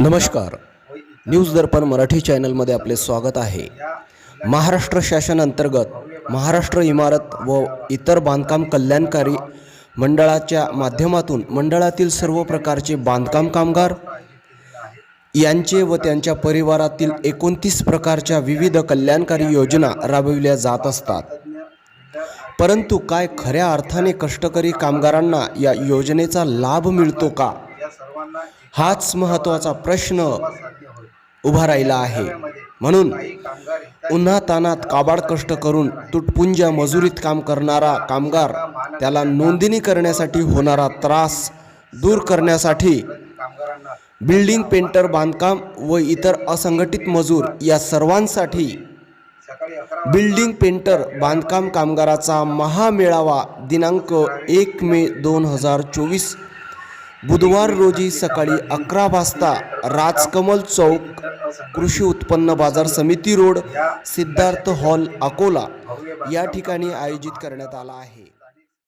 नमस्कार. न्यूज दर्पण मराठी चॅनलमध्ये आपले स्वागत आहे. महाराष्ट्र शासन अंतर्गत महाराष्ट्र इमारत व इतर बांधकाम कल्याणकारी मंडळाच्या माध्यमातून मंडळातील सर्व प्रकारचे बांधकाम कामगार यांचे व त्यांच्या परिवारातील एकोणतीस प्रकारच्या विविध कल्याणकारी योजना राबविल्या जात असतात. परंतु काय खऱ्या अर्थाने कष्टकरी कामगारांना या योजनेचा लाभ मिळतो का? हाच महत्त्वाचा प्रश्न उभा राहिला आहे. म्हणून उन्हा तानात काबाड कष्ट करून तुटपुंज्या मजुरीत काम करणारा कामगार त्याला नोंदणी करण्यासाठी होणारा त्रास दूर करण्यासाठी बिल्डिंग पेंटर बांधकाम व इतर असंघटित मजूर या सर्वांसाठी बिल्डिंग पेंटर बांधकाम कामगाराचा महामेळावा दिनांक एक मे दोन हजार चोवीस बुधवार रोजी सकाळी अकरा वाजता राजकमल चौक कृषी उत्पन्न बाजार समिती रोड सिद्धार्थ हॉल अकोला या ठिकाणी आयोजित करण्यात आला आहे.